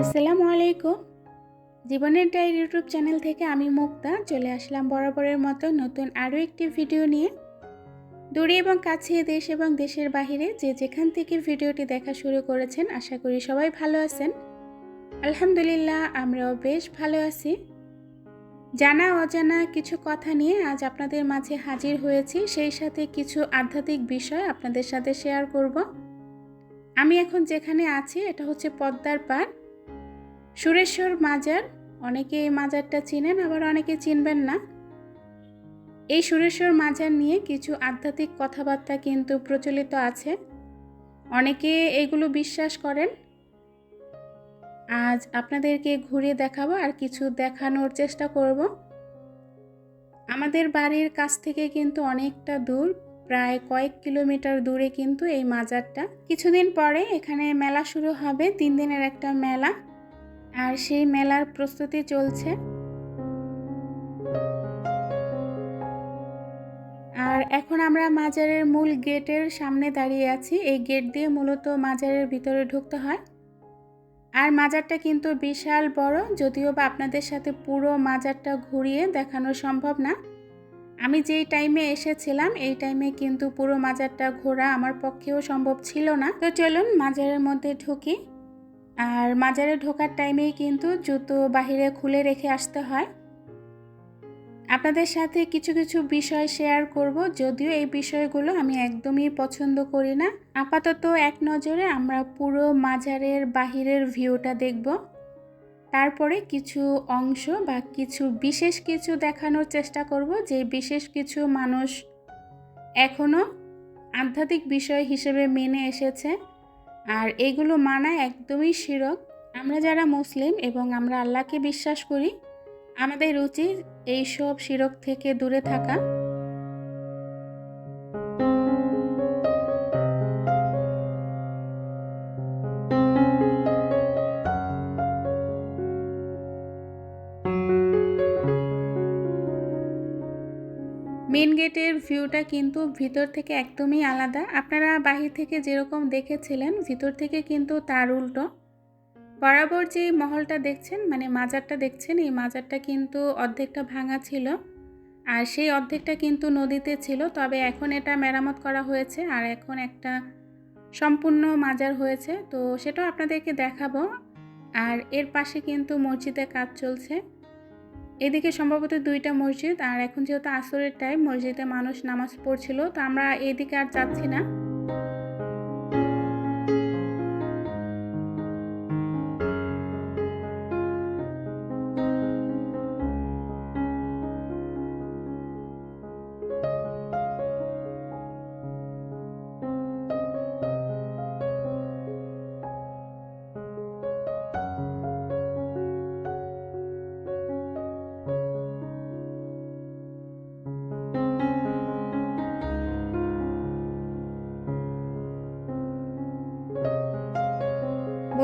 আসসালামু আলাইকুম। জীবনের ডায়ের ইউটিউব চ্যানেল থেকে আমি মুক্তা চলে আসলাম বরাবরের মতো নতুন আরও একটি ভিডিও নিয়ে। দূরে এবং কাছে দেশ এবং দেশের বাহিরে যে যেখান থেকে ভিডিওটি দেখা শুরু করেছেন, আশা করি সবাই ভালো আছেন। আলহামদুলিল্লাহ, আমরাও বেশ ভালো আছি। জানা অজানা কিছু কথা নিয়ে আজ আপনাদের মাঝে হাজির হয়েছি। সেই সাথে কিছু আধ্যাত্মিক বিষয় আপনাদের সাথে শেয়ার করব। আমি এখন যেখানে আছি, এটা হচ্ছে পদ্মার পাড়। সুরেশ্বর মাজার অনেকে এই মাজারটা চিনেন, আবার অনেকে চিনবেন না। এই সুরেশ্বর মাজার নিয়ে কিছু আধ্যাত্মিক কথাবার্তা কিন্তু প্রচলিত আছে। অনেকে এগুলো বিশ্বাস করেন। আজ আপনাদেরকে ঘুরে দেখাবো, আর কিছু দেখানোর চেষ্টা করব। আমাদের বাড়ির কাছ থেকে কিন্তু অনেকটা দূর, প্রায় কয়েক কিলোমিটার দূরে কিন্তু এই মাজারটা। কিছুদিন পরে এখানে মেলা শুরু হবে, তিন দিনের একটা মেলা। আর সেই মেলার প্রস্তুতি চলছে। আর এখন আমরা মাজারের মূল গেটের সামনে দাঁড়িয়ে আছি। এই গেট দিয়ে মূলত মাজারের ভিতরে ঢুকতে হয়। আর মাজারটা কিন্তু বিশাল বড়, যদিও বা আপনাদের সাথে পুরো মাজারটা ঘুরিয়ে দেখানো সম্ভব না। আমি যেই টাইমে এসেছিলাম, এই টাইমে কিন্তু পুরো মাজারটা ঘোরা আমার পক্ষেও সম্ভব ছিল না। তো চলুন মাজারের মধ্যে ঢুকি। আর মাজারে ঢোকার টাইমেই কিন্তু জুতো বাহিরে খুলে রেখে আসতে হয়। আপনাদের সাথে কিছু কিছু বিষয় শেয়ার করব, যদিও এই বিষয়গুলো আমি একদমই পছন্দ করি না। আপাতত এক নজরে আমরা পুরো মাজারের বাহিরের ভিউটা দেখব। তারপরে কিছু অংশ বা কিছু বিশেষ কিছু দেখানোর চেষ্টা করব, যে বিশেষ কিছু মানুষ এখনও আধ্যাত্মিক বিষয় হিসেবে মেনে এসেছে। আর এগুলো মানা একদমই শিরক। আমরা যারা মুসলিম এবং আমরা আল্লাহকে বিশ্বাস করি, আমাদের উচিত এইসব শিরক থেকে দূরে থাকা। মেন গেটের ভিউটা কিন্তু ভিতর থেকে একদমই আলাদা। আপনারা বাহির থেকে যেরকম দেখেছিলেন, ভিতর থেকে কিন্তু তার উল্টো। বরাবর যে মহলটা দেখছেন মানে মাজারটা দেখছেন, এই মাজারটা কিন্তু অর্ধেকটা ভাঙা ছিল। আর সেই অর্ধেকটা কিন্তু নদীতে ছিল, তবে এখন এটা মেরামত করা হয়েছে আর এখন একটা সম্পূর্ণ মাজার হয়েছে। তো সেটাও আপনাদেরকে দেখাবো। আর এর পাশে কিন্তু মসজিদে কাজ চলছে। এদিকে সম্ভবত দুইটা মসজিদ, আর এখন যেহেতু আসরের টাইম মসজিদে মানুষ নামাজ পড়ছিল, তো আমরা এদিকে আর যাচ্ছি না।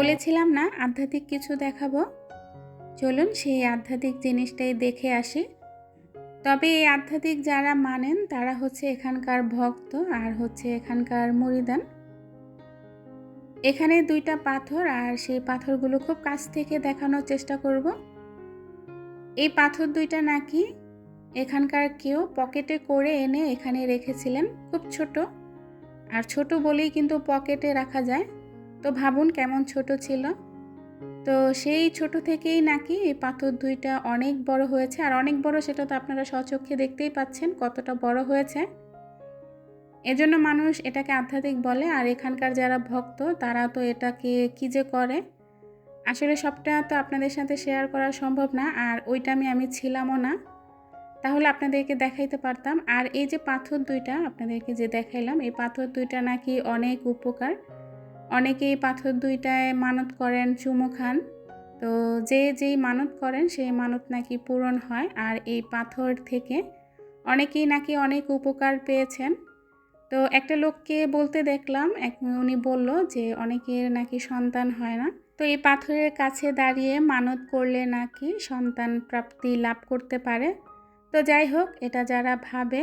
বলেছিলাম না আধ্যাত্মিক কিছু দেখাবো? চলুন সেই আধ্যাত্মিক জিনিসটাই দেখে আসি। তবে এই আধ্যাত্মিক যারা মানেন, তারা হচ্ছে এখানকার ভক্ত আর হচ্ছে এখানকার মরিদান। এখানে দুইটা পাথর আর সেই পাথরগুলো খুব কাছ থেকে দেখানোর চেষ্টা করব। এই পাথর দুইটা নাকি এখানকার কেউ পকেটে করে এনে এখানে রেখেছিলেন, খুব ছোট। আর ছোট বলেই কিন্তু পকেটে রাখা যায়। তো ভাবুন কেমন ছোট ছিল। তো সেই ছোট থেকেই নাকি এই পাথর দুইটা অনেক বড় হয়েছে। আর অনেক বড় সেটা তো আপনারা স্বচক্ষে দেখতেই পাচ্ছেন কতটা বড় হয়েছে। এজন্য মানুষ এটাকে আধ্যাত্মিক বলে। আর এখানকার যারা ভক্ত, তারা তো এটাকে কী যে করে? আসলে সবটা তো আপনাদের সাথে শেয়ার করা সম্ভব না। আর ওইটা আমি আমি ছিলামও না। তাহলে আপনাদেরকে দেখাইতে পারতাম। আর এই যে পাথর দুইটা, আপনাদেরকে যে দেখাইলাম, এই পাথর দুইটা নাকি অনেক উপকার। অনেকেই পাথর দুইটায় মানত করেন চুমো খান। তো যে যেই মানত করেন, সেই মানত নাকি পূরণ হয়। আর এই পাথর থেকে অনেকেই নাকি অনেক উপকার পেয়েছেন। তো একটা লোককে বলতে দেখলাম, এক উনি বলল যে অনেকের নাকি সন্তান হয় না। তো এই পাথরের কাছে দাঁড়িয়ে মানত করলে নাকি সন্তান প্রাপ্তি লাভ করতে পারে। তো যাই হোক, এটা যারা ভাবে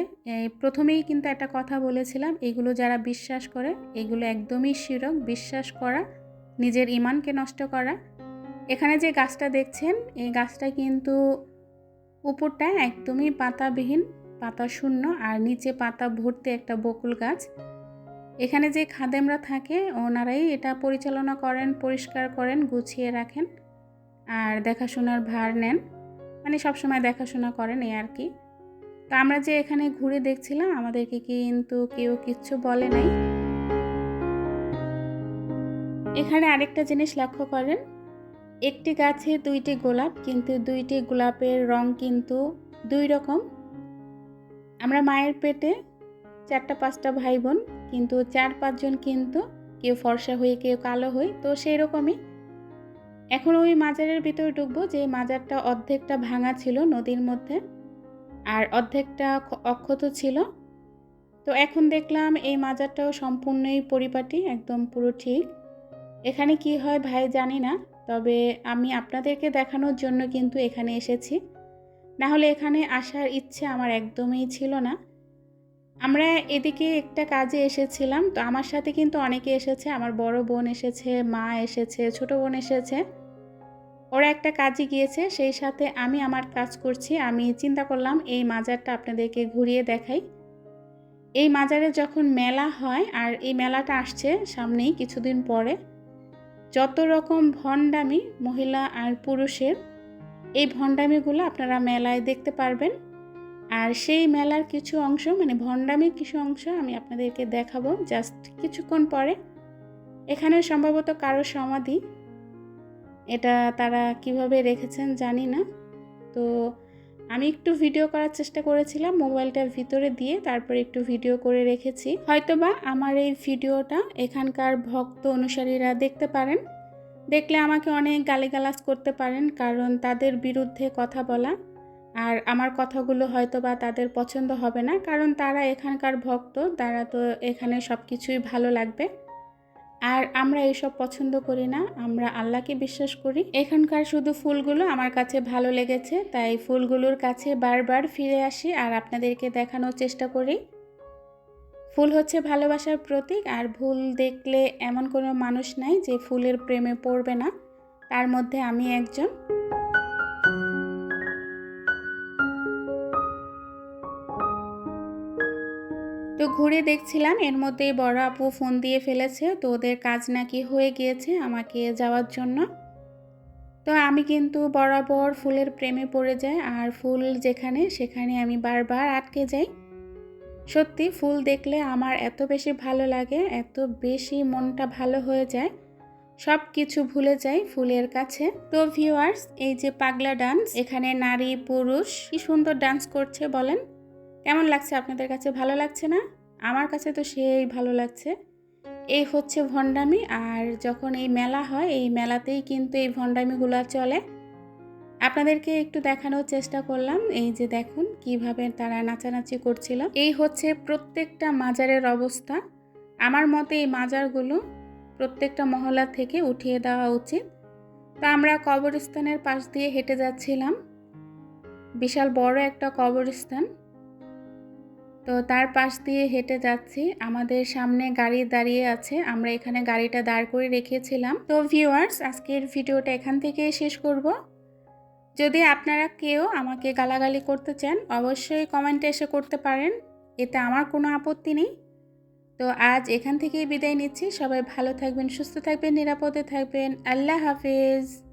প্রথমেই কিন্তু একটা কথা বলেছিলাম, এগুলো যারা বিশ্বাস করে এগুলো একদমই শিরক, বিশ্বাস করা, নিজের ইমানকে নষ্ট করা। এখানে যে গাছটা দেখছেন, এই গাছটা কিন্তু উপরটা একদমই পাতাবিহীন, পাতা শূন্য, আর নিচে পাতা ভর্তি একটা বকুল গাছ। এখানে যে খাদেমরা থাকে, ওনারাই এটা পরিচালনা করেন, পরিষ্কার করেন, গুছিয়ে রাখেন, আর দেখাশোনার ভার নেন। মানে সবসময় দেখাশোনা করেন এই আর কি। তো আমরা যে এখানে ঘুরে দেখছিলাম, আমাদেরকে কিন্তু কেউ কিচ্ছু বলে নাই। এখানে আরেকটা জিনিস লক্ষ্য করেন, একটি গাছে দুইটি গোলাপ, কিন্তু দুইটি গোলাপের রং কিন্তু দুই রকম। আমরা মায়ের পেটে চারটা পাঁচটা ভাই বোন, কিন্তু চার পাঁচজন কিন্তু কেউ ফর্সা হয়ে, কেউ কালো হয়ে, তো সেই রকমই এখন ওই মাজারের ভিতরে ঢুকবো যে মাজারটা অর্ধেকটা ভাঙা ছিল নদীর মধ্যে আর অর্ধেকটা অক্ষত ছিল। তো এখন দেখলাম এই মাজারটাও সম্পূর্ণই পরিপাটি, একদম পুরো ঠিক। এখানে কি হয় ভাই জানি না, তবে আমি আপনাদেরকে দেখানোর জন্য কিন্তু এখানে এসেছি। না হলে এখানে আসার ইচ্ছে আমার একদমই ছিল না। আমরা এদিকে একটা কাজে এসেছিলাম, তো আমার সাথে কিন্তু অনেকে এসেছে, আমার বড় বোন এসেছে, মা এসেছে, ছোট বোন এসেছে। ওরা একটা কাজে গিয়েছে, সেই সাথে আমি আমার কাজ করছি। আমি চিন্তা করলাম এই মাজারটা আপনাদেরকে ঘুরিয়ে দেখাই। এই মাজারে যখন মেলা হয় আর এই মেলাটা আসছে সামনেই কিছুদিন পরে, যত রকম ভণ্ডামি মহিলা আর পুরুষের, এই ভণ্ডামিগুলো আপনারা মেলায় দেখতে পারবেন। আর সেই মেলার কিছু অংশ মানে ভণ্ডামির কিছু অংশ আমি আপনাদেরকে দেখাবো জাস্ট কিছুক্ষণ পরে। এখানে সম্ভবত কারও সমাধি। এটা তারা কীভাবে রেখেছেন জানি না। তো আমি একটু ভিডিও করার চেষ্টা করেছিলাম মোবাইলটার ভিতরে দিয়ে তারপর একটু ভিডিও করে রেখেছি। হয়তোবা আমার এই ভিডিওটা এখানকার ভক্ত অনুসারীরা দেখতে পারেন। দেখলে আমাকে অনেক গালিগালাজ করতে পারেন, কারণ তাদের বিরুদ্ধে কথা বলা আর আমার কথাগুলো হয়তো বা তাদের পছন্দ হবে না, কারণ তারা এখানকার ভক্ত, তারা তো এখানে সব কিছুই ভালো লাগবে। আর আমরা এইসব পছন্দ করি না, আমরা আল্লাহকে বিশ্বাস করি। এখানকার শুধু ফুলগুলো আমার কাছে ভালো লেগেছে, তাই ফুলগুলোর কাছে বারবার ফিরে আসি আর আপনাদেরকে দেখানোর চেষ্টা করি। ফুল হচ্ছে ভালোবাসার প্রতীক, আর ভুল দেখলে এমন কোনো মানুষ নাই যে ফুলের প্রেমে পড়বে না। তার মধ্যে আমি একজন। তো ঘুরে দেখছিলাম, এর মধ্যেই বড় আপু ফোন দিয়ে ফেলেছে, তো ওদের কাজ নাকি হয়ে গিয়েছে আমাকে যাওয়ার জন্য। তো আমি কিন্তু বরাবর ফুলের প্রেমে পড়ে যাই, আর ফুল যেখানে সেখানে আমি বারবার আটকে যাই। সত্যি, ফুল দেখলে আমার এত বেশি ভালো লাগে, এত বেশি মনটা ভালো হয়ে যায়। সব কিছু ভুলে যাই ফুলের কাছে। তো ভিউয়ার্স এই যে পাগলা ডান্স এখানে নারী, পুরুষ, কি সুন্দর ডান্স করছে বলেন? কেমন লাগছে আপনাদের কাছে? ভালো লাগছে না? আমার কাছে তো সেই ভালো লাগছে। এই হচ্ছে ভণ্ডামি, আর যখন এই মেলা হয়, এই মেলাতেই কিন্তু এই ভণ্ডামিগুলো চলে। আপনাদেরকে একটু দেখানোর চেষ্টা করলাম। এই যে দেখুন, কীভাবে তারা নাচানাচি করছিল। এই হচ্ছে প্রত্যেকটা মাজারের অবস্থা। আমার মতে এই মাজারগুলো প্রত্যেকটা মহল্লা থেকে উঠিয়ে দেওয়া উচিত। তো আমরা কবরস্থানের পাশ দিয়ে হেঁটে যাচ্ছিলাম। বিশাল বড় একটা কবরস্থান। তো তার পাশ দিয়ে হেঁটে যাচ্ছি। আমাদের সামনে গাড়ি দাঁড়িয়ে আছে। আমরা এখানে গাড়িটা দাঁড় করে রেখেছিলাম। তো ভিউয়ার্স আজকের ভিডিওটা এখান থেকে শেষ করব। যদি আপনারা কেউ আমাকে গালাগালি করতে চান, অবশ্যই কমেন্টে এসে করতে পারেন। এতে আমার কোনো আপত্তি নেই। তো আজ এখান থেকেই বিদায় নিচ্ছি। সবাই ভালো থাকবেন, সুস্থ থাকবেন, নিরাপদে থাকবেন। আল্লাহ হাফেজ।